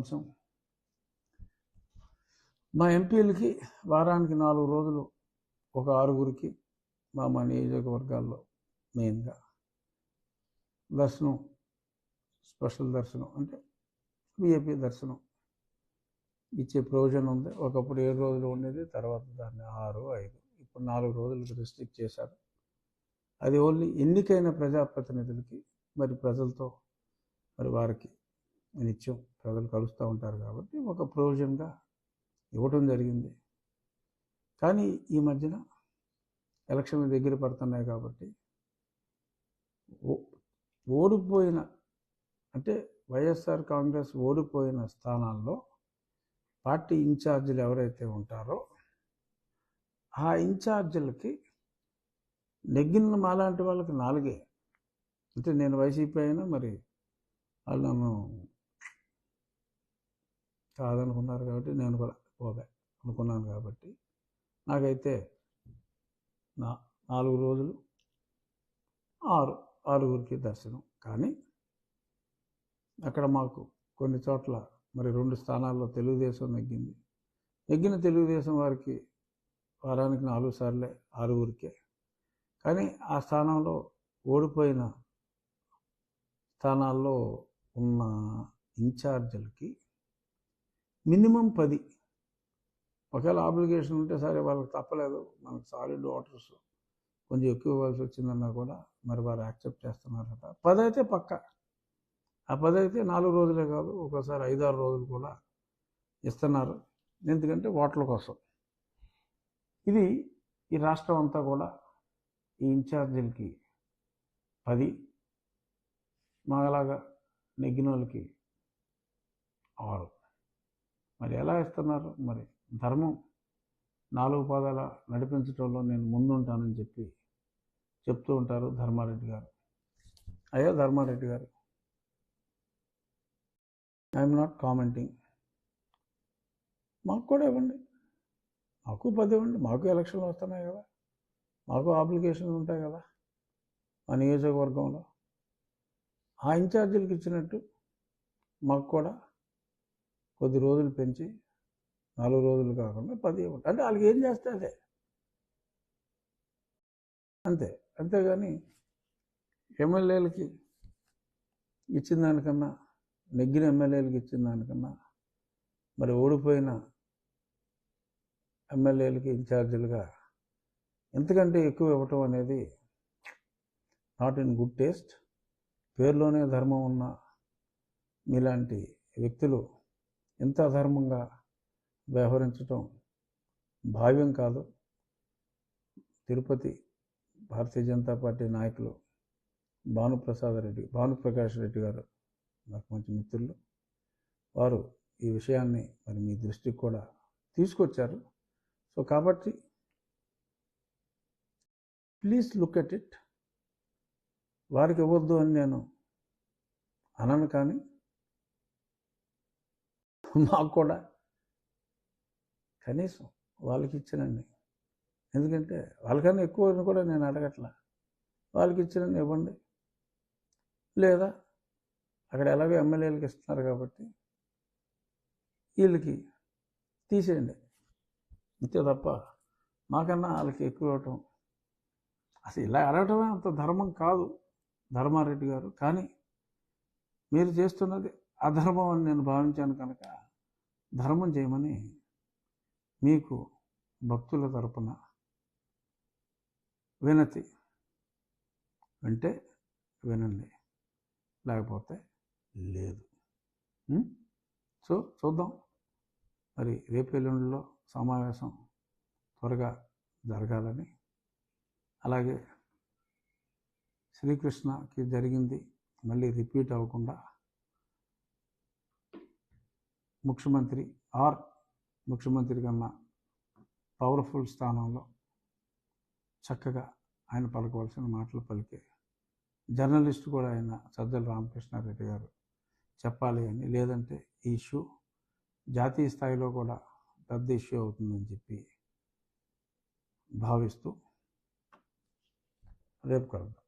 అంశం మా ఎంపీలకి వారానికి నాలుగు రోజులు ఒక ఆరుగురికి మా మా నియోజకవర్గాల్లో మెయిన్గా. దర్శనం స్పెషల్ దర్శనం అంటే విఐపి దర్శనం. ఇచ్చే ప్రొవిజన్ ఉంది. ఒకప్పుడు ఏడు రోజులు ఉండేది తర్వాత దాన్ని ఆరు ఐదు. ఇప్పుడు నాలుగు రోజులకు రిస్ట్రిక్ట్ చేశారు. అది ఓన్లీ ఎన్నికైన ప్రజాప్రతినిధులకి మరి ప్రజలతో మరి వారికి నిత్యం ప్రజలు కలుస్తూ ఉంటారు కాబట్టి ఒక ప్రొవిజన్గా ఇవ్వటం జరిగింది. కానీ ఈ మధ్యన ఎలక్షన్లు దగ్గర పడుతున్నాయి కాబట్టి ఓ- ఓడిపోయిన అంటే వైఎస్ఆర్ కాంగ్రెస్ ఓడిపోయిన స్థానాల్లో పార్టీ ఇన్ఛార్జీలు ఎవరైతే ఉంటారో ఆ ఇన్ఛార్జీలకి నెగ్గిన మాలాంటి వాళ్ళకి నాలుగే. అంటే నేను వైసీపీ అయినా మరి వాళ్ళు నన్ను కాదనుకున్నారు కాబట్టి నేను కూడా పోగా అనుకున్నాను కాబట్టి నాకైతే నా నాలుగు రోజులు ఆరు ఆరుగురికి దర్శనం. కానీ అక్కడ మాకు కొన్ని చోట్ల మరి రెండు స్థానాల్లో తెలుగుదేశం నెగ్గింది. నెగ్గిన తెలుగుదేశం వారికి వారానికి నాలుగు సార్లే ఆరుగురికే. కానీ ఆ స్థానంలో ఓడిపోయిన స్థానాల్లో ఉన్న ఇన్ఛార్జీలకి మినిమం పది. ఒకవేళ ఆబ్లిగేషన్ ఉంటే సరే వాళ్ళకి తప్పలేదు. మనకు సాలిడ్ వాటర్స్ కొంచెం ఎక్కువ ఇవ్వాల్సి వచ్చిందన్నా కూడా మరి వారు యాక్సెప్ట్ చేస్తున్నారట. పది అయితే పక్క. ఆ పది అయితే నాలుగు రోజులే కాదు ఒక్కోసారి ఐదారు రోజులు కూడా ఇస్తున్నారు. ఎందుకంటే ఓట్ల కోసం. ఇది ఈ రాష్ట్రం అంతా కూడా ఈ ఇన్ఛార్జీలకి పది మాలాగా నెగ్గిన వాళ్ళకి ఆరు. మరి ఎలా ఇస్తున్నారు? మరి ధర్మం నాలుగు పాదాల నడిపించడంలో నేను ముందుంటానని చెప్పి చెప్తూ ఉంటారు ధర్మారెడ్డి గారు. అయ్యా ధర్మారెడ్డి గారు ఐఎమ్ నాట్ కామెంటింగ్ మాకు కూడా ఇవ్వండి. మాకు పది ఇవ్వండి. మాకు ఎలక్షన్లు వస్తున్నాయి కదా. మాకు అప్లికేషన్లు ఉంటాయి కదా. మా నియోజకవర్గంలో ఆ ఇన్ఛార్జీలకు ఇచ్చినట్టు మాకు కూడా కొద్ది రోజులు పెంచి నాలుగు రోజులు కాకుండా పది అంటే వాళ్ళకి ఏం చేస్తే అదే. అంతే. అంతేగాని ఎమ్మెల్యేలకి ఇచ్చిన దానికన్నా నెగ్గిన ఎమ్మెల్యేలకు ఇచ్చిన దానికన్నా మరి ఓడిపోయిన ఎమ్మెల్యేలకి ఇన్ఛార్జీలుగా ఎంతకంటే ఎక్కువ ఇవ్వటం అనేది నాట్ ఇన్ గుడ్ టేస్ట్ పేరులోనే ధర్మం ఉన్న మీలాంటి వ్యక్తులు ఇంత అధర్మంగా వ్యవహరించటం భావ్యం కాదు. తిరుపతి భారతీయ జనతా పార్టీ నాయకులు భానుప్రసాద్ రెడ్డి భానుప్రకాష్ రెడ్డి గారు నాకు మంచి మిత్రులు. వారు ఈ విషయాన్ని మరి మీ దృష్టికి కూడా తీసుకొచ్చారు. సో కాబట్టి ప్లీజ్ లుక్ ఎట్ ఇట్. వారికి ఇవ్వద్దు అని నేను అనను కానీ మాకు కూడా. కనీసం వాళ్ళకి ఇచ్చినండి. ఎందుకంటే వాళ్ళకన్నా ఎక్కువ కూడా నేను అడగట్లా. వాళ్ళకి ఇచ్చినండి ఇవ్వండి. లేదా అక్కడ ఎలాగో ఎమ్మెల్యేలకు ఇస్తున్నారు కాబట్టి వీళ్ళకి తీసేయండి. అంతే తప్ప మాకన్నా వాళ్ళకి ఎక్కువ ఇవ్వటం అసలు ఇలా అడగటమే అంత ధర్మం కాదు ధర్మారెడ్డి గారు. కానీ మీరు చేస్తున్నది అధర్మం అని నేను భావించాను కనుక ధర్మం చేయమని మీకు భక్తుల తరపున వినతి. వింటే వినండి. లేకపోతే లేదు. సో చూద్దాం. మరి రేపు ఎల్లుండిలో సమావేశం త్వరగా జరగాలని. అలాగే శ్రీకృష్ణకి జరిగింది మళ్ళీ రిపీట్ అవ్వకుండా ముఖ్యమంత్రి ఆర్ ముఖ్యమంత్రి కన్నా పవర్ఫుల్ స్థానంలో చక్కగా ఆయన పలకవలసిన మాటలు పలికే జర్నలిస్ట్ కూడా ఆయన సజ్జల రామకృష్ణారెడ్డి గారు చెప్పాలి అని లేదంటే ఈ ఇష్యూ జాతీయ స్థాయిలో కూడా పెద్ద ఇష్యూ అవుతుందని చెప్పి భావిస్తూ రేపు కలుద్దాం.